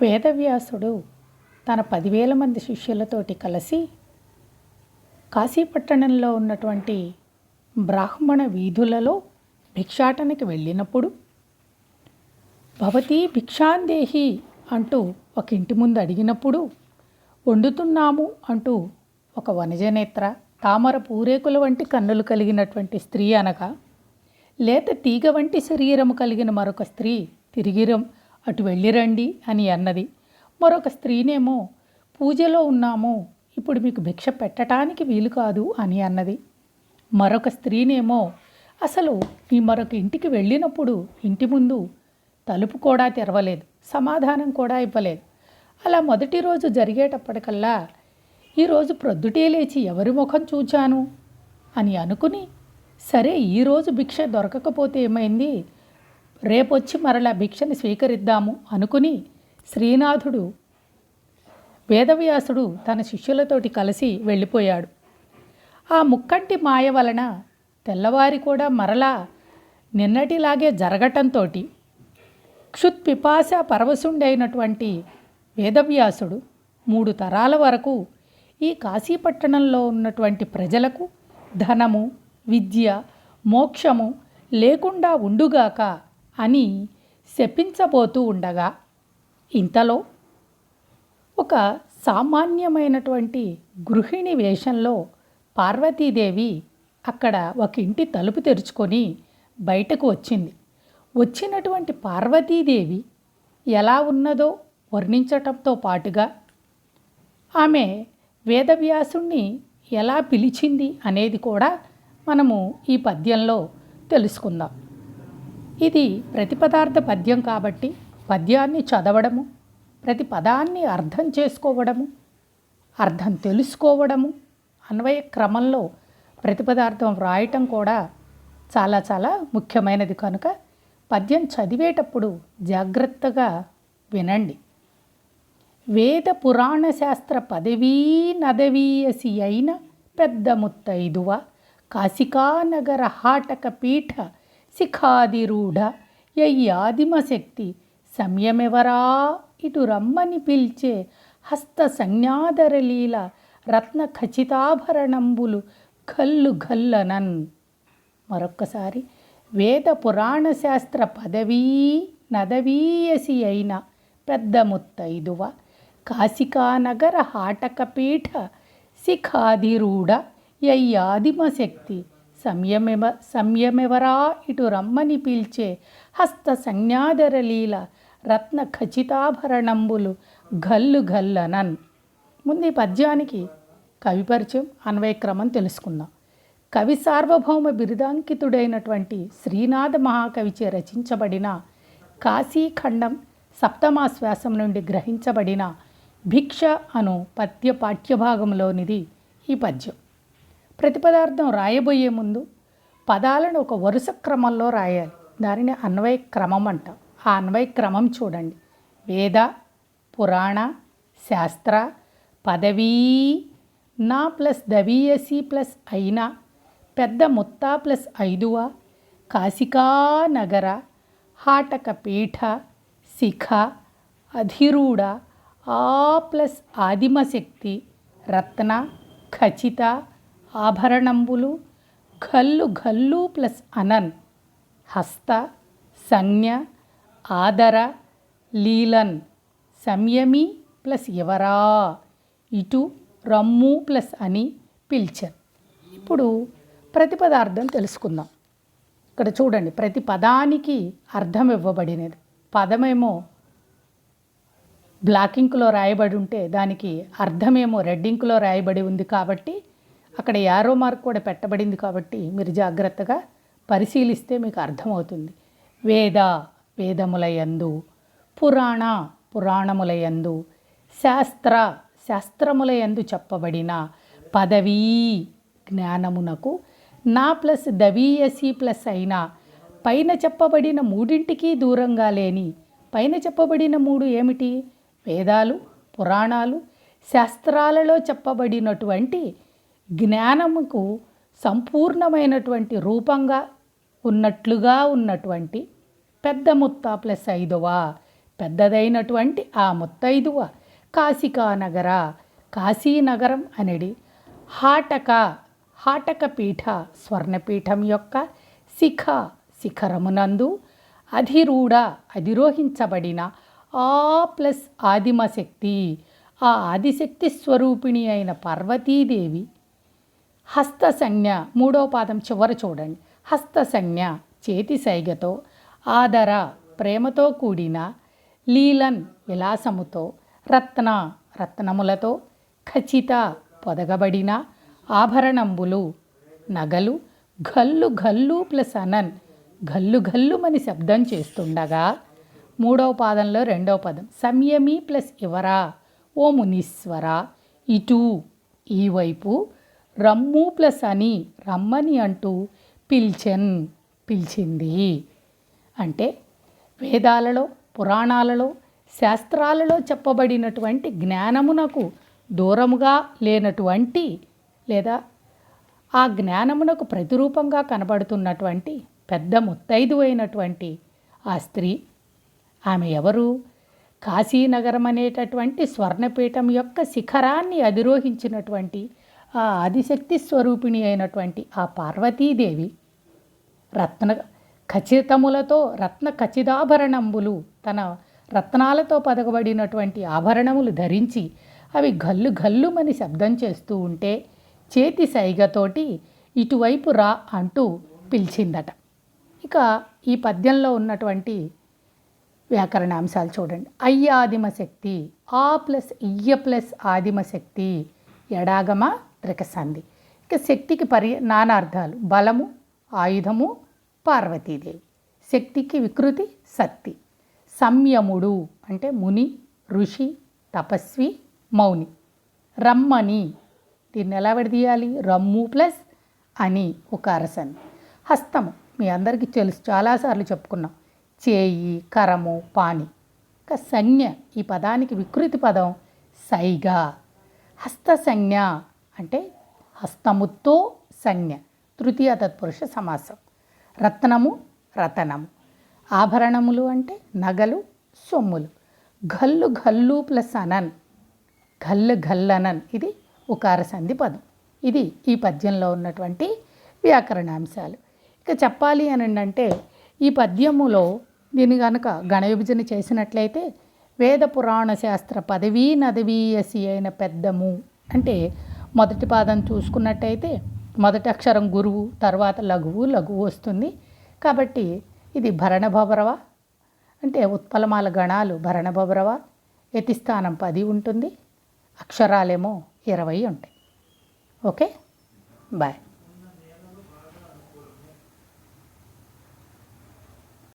వేదవ్యాసుడు తన పదివేల మంది శిష్యులతోటి కలిసి కాశీపట్టణంలో ఉన్నటువంటి బ్రాహ్మణ వీధులలో భిక్షాటనకి వెళ్ళినప్పుడు భవతి భిక్షాందేహి అంటూ ఒక ఇంటి ముందు అడిగినప్పుడు వండుతున్నాము అంటూ ఒక వనజనేత్ర తామర పూరేకుల వంటి కన్నులు కలిగినటువంటి స్త్రీ అనగా లేత తీగ వంటి శరీరము కలిగిన మరొక స్త్రీ తిరిగిరం అటు వెళ్ళిరండి అని అన్నది. మరొక స్త్రీనేమో పూజలో ఉన్నాము ఇప్పుడు మీకు భిక్ష పెట్టడానికి వీలు కాదు అని అన్నది. మరొక స్త్రీనేమో అసలు మీ మరొక ఇంటికి వెళ్ళినప్పుడు ఇంటి ముందు తలుపు కూడా తెరవలేదు సమాధానం కూడా ఇవ్వలేదు. అలా మొదటి రోజు జరిగేటప్పటికల్లా ఈరోజు ప్రొద్దుటే లేచి ఎవరి ముఖం చూచాను? అని అనుకుని సరే ఈరోజు భిక్ష దొరకకపోతే ఏమైంది? రేపొచ్చి మరల భిక్షని స్వీకరిద్దాము అనుకుని శ్రీనాథుడు వేదవ్యాసుడు తన శిష్యులతోటి కలిసి వెళ్ళిపోయాడు. ఆ ముక్కంటి మాయ వలన తెల్లవారి కూడా మరలా నిన్నటిలాగే జరగటంతో క్షుత్పిపాస పరవశుండైనటువంటి వేదవ్యాసుడు మూడు తరాల వరకు ఈ కాశీపట్టణంలో ఉన్నటువంటి ప్రజలకు ధనము విద్య మోక్షము లేకుండా ఉండుగాక అని శపించబోతూ ఉండగా ఇంతలో ఒక సామాన్యమైనటువంటి గృహిణి వేషంలో పార్వతీదేవి అక్కడ ఒక ఇంటి తలుపు తెరుచుకొని బయటకు వచ్చింది. వచ్చినటువంటి పార్వతీదేవి ఎలా ఉన్నదో వర్ణించటంతో పాటుగా ఆమె వేదవ్యాసుణ్ణి ఎలా పిలిచింది? అనేది కూడా మనము ఈ పద్యంలో తెలుసుకుందాం. ఇది ప్రతిపదార్థ పద్యం కాబట్టి పద్యాన్ని చదవడము ప్రతి పదాన్ని అర్థం చేసుకోవడము అర్థం తెలుసుకోవడము అన్వయ క్రమంలో ప్రతిపదార్థం వ్రాయటం కూడా చాలా చాలా ముఖ్యమైనది కనుక పద్యం చదివేటప్పుడు జాగ్రత్తగా వినండి. వేద పురాణ శాస్త్ర పదవీ నదవీయసి అయిన పెద్ద ముత్తైదువ కాశికానగర హాటక పీఠ శిఖాదిరూఢ యయ్యాదిమ శక్తి సమయమెవరా ఇటు రమ్మని పిలిచే హస్త సంజ్ఞాధరలీల రత్న ఖచ్చితాభరణంబులు ఘల్లు ఘల్లనన్. మరొక్కసారి వేద పురాణ శాస్త్ర పదవీ నదవీయసి అయిన పెద్ద ముత్తైదువ కాశికానగర హాటకపీఠ శిఖాదిరూఢ యయ్యాదిమ శక్తి సంయమెవ సంయమెవరా ఇటు రమ్మని పీల్చే హస్త సంజ్ఞాధరలీల రత్న ఖచ్చితాభరణంబులు ఘల్లు గల్లనన్ ముందు ఈ పద్యానికి కవి పరిచయం అన్వయక్రమం తెలుసుకుందాం. కవి సార్వభౌమ బిరుదాంకితుడైనటువంటి శ్రీనాథ మహాకవిచే రచించబడిన కాశీఖండం సప్తమాశ్వాసం నుండి గ్రహించబడిన భిక్ష అను పద్య పాఠ్యభాగంలోనిది ఈ పద్యం. ప్రతిపదార్థం రాయబోయే ముందు పదాలను ఒక వరుస క్రమంలో రాయాలి. దానిని అన్వయ క్రమం అంటాం. ఆ అన్వయ క్రమం చూడండి. వేద పురాణ శాస్త్ర పదవీ నా ప్లస్ దవీయసి ప్లస్ అయినా పెద్ద ముత్తా ప్లస్ ఐదువ కాశికా నగర హాటక పీఠ శిఖ అధిరూఢ ఆ ప్లస్ ఆదిమశక్తి రత్న ఖచిత ఆభరణంబులు ఘల్లు ఘల్లు ప్లస్ అనన్ హస్త సంజ్ఞ ఆదర లీలన్ సంయమి ప్లస్ ఎవరా ఇటు రమ్ము ప్లస్ అని పిలిచారు. ఇప్పుడు ప్రతిపదార్థం తెలుసుకుందాం. ఇక్కడ చూడండి ప్రతి పదానికి అర్థం ఇవ్వబడినది. పదమేమో బ్లాక్ ఇంక్లో రాయబడి ఉంటే దానికి అర్థమేమో రెడ్ ఇంక్లో రాయబడి ఉంది కాబట్టి అక్కడ యారో మార్క్ కూడా పెట్టబడింది కాబట్టి మీరు జాగ్రత్తగా పరిశీలిస్తే మీకు అర్థమవుతుంది. వేద వేదములయందు పురాణ పురాణములయందు శాస్త్ర శాస్త్రములయందు చెప్పబడిన పదవీ జ్ఞానమునకు నా ప్లస్ దవీయసి ప్లస్ అయిన పైన చెప్పబడిన మూడింటికి దూరంగా లేని పైన చెప్పబడిన మూడు ఏమిటి? వేదాలు పురాణాలు శాస్త్రాలలో చెప్పబడినటువంటి జ్ఞానముకు సంపూర్ణమైనటువంటి రూపంగా ఉన్నట్లుగా ఉన్నటువంటి పెద్ద ముత్త ప్లస్ ఐదవ పెద్దదైనటువంటి ఆ ముత్తైదువ కాశికా నగర కాశీనగరం అనేది హాటక హాటక పీఠ స్వర్ణపీఠం యొక్క శిఖ శిఖరమునందు అధిరూఢ అధిరోహించబడిన ఆ ప్లస్ ఆదిమశక్తి ఆ ఆదిశక్తి స్వరూపిణి అయిన పార్వతీదేవి హస్తసంజ్ఞ మూడో పాదం చివర చూడండి. హస్తసంజ్ఞ చేతి సైగతో ఆదర ప్రేమతో కూడిన లీలన్ విలాసముతో రత్న రత్నములతో ఖచ్చిత పొదగబడిన ఆభరణంబులు నగలు గల్లు గల్లు ప్లస్ అనన్ గల్లు గల్లుమని శబ్దం చేస్తుండగా మూడవ పాదంలో రెండవ పదం సంయమి ప్లస్ ఇవరా ఓ మునీశ్వర ఇటు ఈ వైపు రమ్ము ప్లస్ అని రమ్మని అంటూ పిల్చెన్ పిలిచింది. అంటే వేదాలలో పురాణాలలో శాస్త్రాలలో చెప్పబడినటువంటి జ్ఞానమునకు దూరముగా లేనటువంటి లేదా ఆ జ్ఞానమునకు ప్రతిరూపంగా కనబడుతున్నటువంటి పెద్ద ముత్తైదు అయినటువంటి ఆ స్త్రీ. ఆమె ఎవరు? కాశీనగరం అనేటటువంటి స్వర్ణపీఠం యొక్క శిఖరాన్ని అధిరోహించినటువంటి ఆ ఆదిశక్తి స్వరూపిణి అయినటువంటి ఆ పార్వతీదేవి రత్న ఖచ్చితములతో రత్న ఖచ్చితాభరణంబులు తన రత్నాలతో పదకబడినటువంటి ఆభరణములు ధరించి అవి గల్లు గల్లుమని శబ్దం చేస్తూ ఉంటే చేతి సైగతోటి ఇటువైపు రా అంటూ పిలిచిందట. ఇక ఈ పద్యంలో ఉన్నటువంటి వ్యాకరణ అంశాలు చూడండి. అయ్య ఆదిమశక్తి ఆ ప్లస్ ఇయ్య ప్లస్ ఆదిమశక్తి ఎడాగమా ఎడాగమ? త్రికసంధి ఇక శక్తికి పరి నానార్థాలు. బలము ఆయుధము పార్వతీదేవి. శక్తికి వికృతి శక్తి సంయముడు అంటే ముని ఋషి తపస్వి మౌని. రమ్మని. దీన్ని ఎలా విడదీయాలి? రమ్ము ప్లస్ అని ఒక అరసన్ హస్తము. మీ అందరికీ తెలుసు చాలాసార్లు చెప్పుకున్నాం. చేయి కరము పాని. ఇక సంజ్ఞ. ఈ పదానికి వికృతి పదం సైగా. హస్త సంజ్ఞ అంటే హస్తముతో సంజ్ఞ తృతీయ తత్పురుష సమాసం. రత్నము రతనము. ఆభరణములు అంటే నగలు సొమ్ములు. ఘల్లు ఘల్లు ప్లస్ అనన్. ఘల్లు ఘల్లనన్ ఇది ఉకార సంధి పదం. ఇది ఈ పద్యంలో ఉన్నటువంటి వ్యాకరణాంశాలు. ఇక చెప్పాలి అని అంటే ఈ పద్యములో దీన్ని కనుక గణ విభజన చేసినట్లయితే వేద పురాణ శాస్త్ర పదవీ నదవీయసి అయిన పెద్దము అంటే మొదటి పాదం చూసుకున్నట్టయితే మొదటి అక్షరం గురువు తర్వాత లఘువు లఘువు వస్తుంది. కాబట్టి ఇది భరణభవరవ అంటే ఉత్పలమాల గణాలు భరణభవరవ యతిస్థానం పది ఉంటుంది అక్షరాలేమో ఇరవై ఉంటాయి. ఓకే? బాయ్.